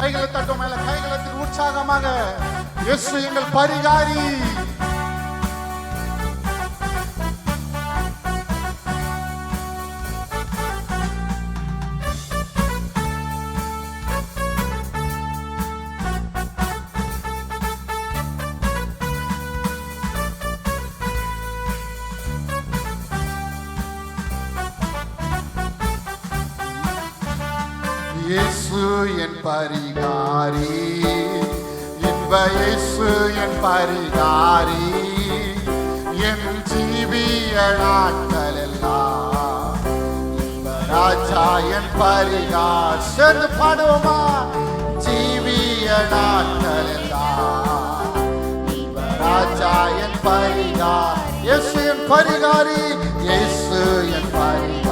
கைகளை தட்டும் மேல கைகளத்தில் உற்சாகமாக. இயேசு எங்கள் பரிகாரி. இயேசு என் பரிகாரி. இன்ப இயேசு என் பரிகாரி என் ஜீவிய நாட்கள் இன்ப ராஜா என் பரிகார். சேர்ந்து பாடுவோமா? ஜீவிய நாட்கள் இன்ப ராஜா என் பரிகார். இயேசு என் பரிகாரி. இயேசு என் பரிகார்.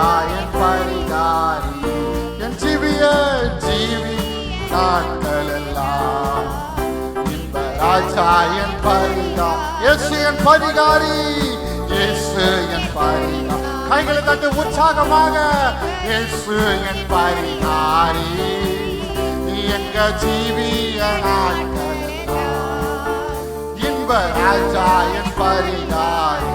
ராஜா பரிகாரி என் ஜீவிய ஜீவி நாட்களெல்லாம். இந்த ராஜா என் பரிகா இயேசு என் பரிகாரி இயேசு என் பரிகா கைகளை தட்டு உற்சாகமாக இயேசு என் பரிகாரி எங்க ஜீவிய நாட்கள் இன்ப ராஜா என் பரிகாரி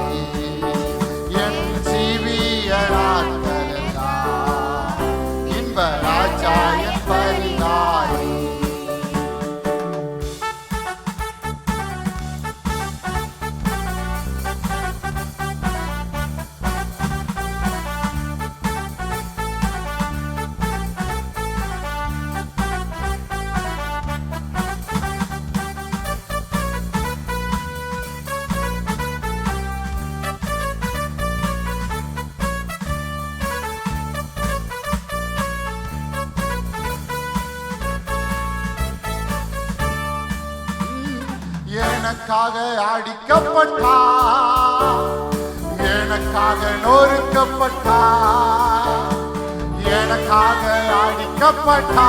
எனக்காக அடிக்கப்பட்டா எனக்காக நொறுக்கப்பட்டா எனக்காக அடிக்கப்பட்டா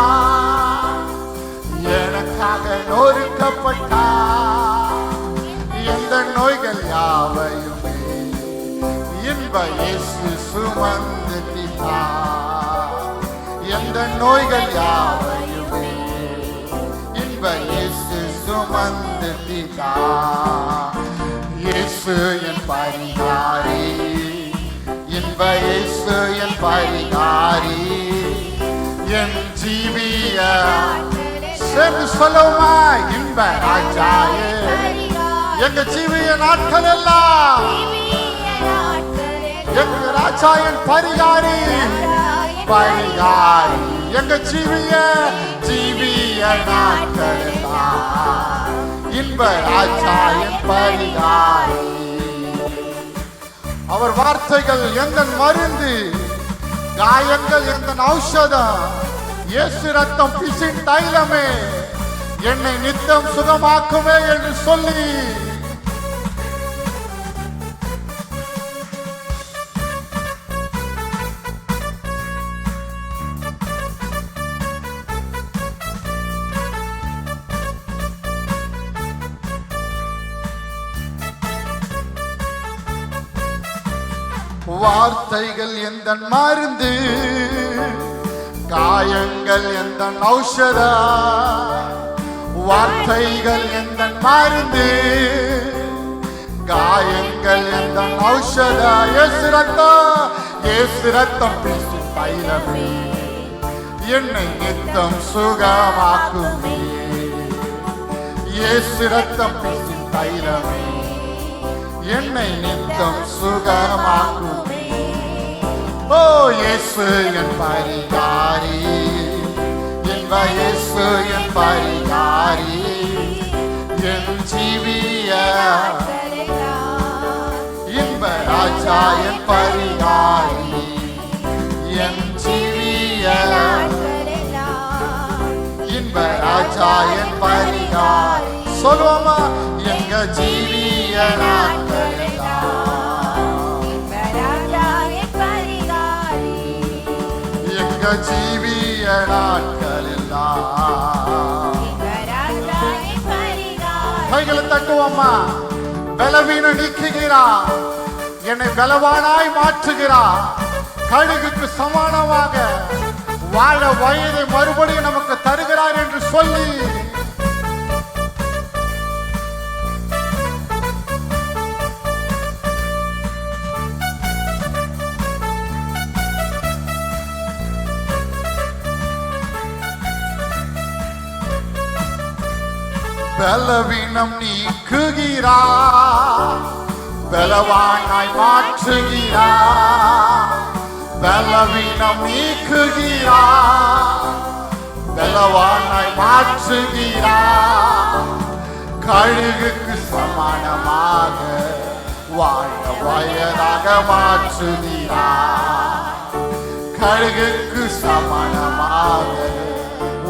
எனக்காக நொறுக்கப்பட்டா எந்த நோய்கள் யாவையுமே இன்ப இயேசு சுமந்து எந்த நோய்கள் யாவை சுமந்து தீர்த்தா இயேசு என் பரிகாரி. இன்ப இயேசு என் பரிகாரி. என் ஜீவிய சேர்ந்து சொல்லுமா இன்ப ராஜாயே. எங்க ஜீவிய நாட்கள் எல்லாம். எங்க ராஜா என் பரிகாரி. பரிகாரி. எங்க ஜீவிய ஜீவிய. நாட்கள் இன்ப பரிகாரி அவர் வார்த்தைகள் எந்த மருந்து? காயங்கள் எந்த ஔஷதம்? இயேசு ரத்தம் பிசின் தைலமே. என்னை நித்தம் சுகமாக்குமே என்று சொல்லி வார்த்தைகள் எந்த மருந்து? காயங்கள் எந்த ஔஷதா? வார்த்தைகள் எந்த மருந்து? காயங்கள் எந்த ஔஷதா? இயேசு ரத்தம் இயேசு ரத்தம் பேசி பயிலமே என்னை நித்தம் சுகமாக்குமே. இயேசு ரத்தம் பேசி தைலமே என்னை நித்தம் சுகமாக்குமே ஓ இயேசு என் பரிகாரி. என்ப இயேசு என் பரிகாரி. என் ஜீவிய இன்ப ராஜா என் பரிகாரி. என் ஜீவிய இன்ப ராஜா என் பரிகாரி. சொல்லுவோமா? எங்க ஜீவிய நாட்கள் எங்க ஜீவிய நாட்கள் எல்லாம் கைகளை தட்டுவோம்மா பலவீன நீக்குகிறா என்னை பலவானாய் மாற்றுகிறா கழுகுக்கு சமானமாக வாழ வயதை மறுபடியும் நமக்கு தருகிறார் என்று சொல்லி பலவீனம் நீக்குகிறா. பலவானாய் மாற்றுகிறா. பலவீனம் நீக்குகிறா. பலவானாய் மாற்றுகிறா. கழுகுக்கு சமானமாக வாழ வயதாக மாற்றுகிறா. கழுகுக்கு சமானமாக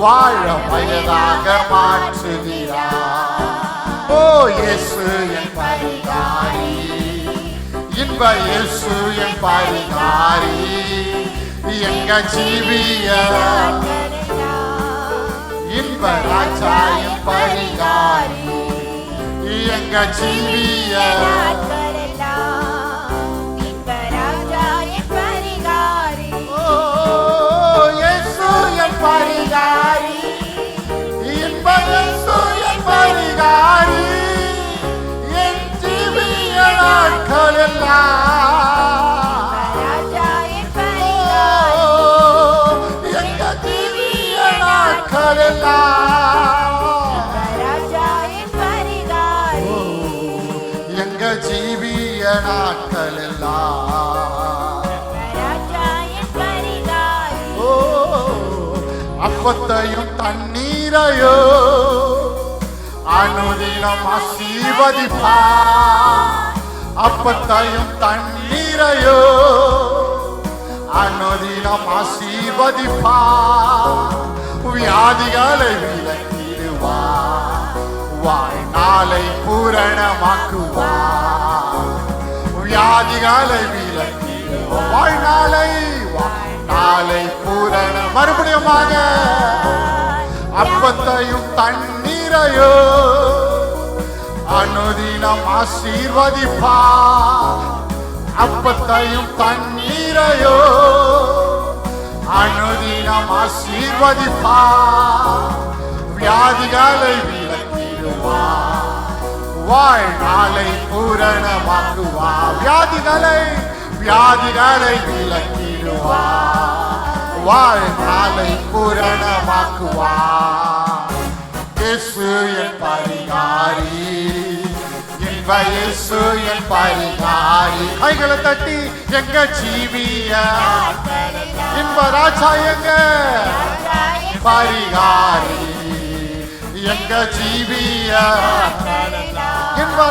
வாழ வயதாக மாற்றுகிறா ஓ இயேசு என் பரிகாரி. இன்ப இயேசு என் பரிகாரி. எங்க ஜீவிய இன்ப ராஜா என் பரிகாரி. எங்க ஜீவிய அப்பத்தையும் தண்ணீரையோ அனுதினம் ஆசீர்வதிப்பா அப்பத்தையும் தண்ணீரையோ அனுதினம் ஆசீர்வதிப்பா வியாதிகளை விலக்கிடுவா. வாழ்நாளை பூரணமாக்குவா. வியாதிகளை விலக்கிடுவா. வாழ்நாளை வாழ்நாளை பூரண மறுபடியுமாக அப்பத்தையும் தண்ணீரையோ அனுதினம் ஆசீர்வதிப்பா. அப்பத்தையும் தண்ணீரையோ அனுதினம் ஆசீர்வதிப்பா. வியாதிகளை விளக்கிடுவா வாழ்நாளை பூரணமாக்குவா. வியாதிகளை வியாதிகளை விளக்கிடுவா வாழ்நாளை பூரணமாக்குவா. இயேசு என் பரிகாரி. இன்ப இயேசு என் பரிகாரி. கைகளை தட்டி எங்க ஜீவிய? இன்ப ராஜா எங்க? பரிகாரி. எங்க ஜீவிய? இன்ப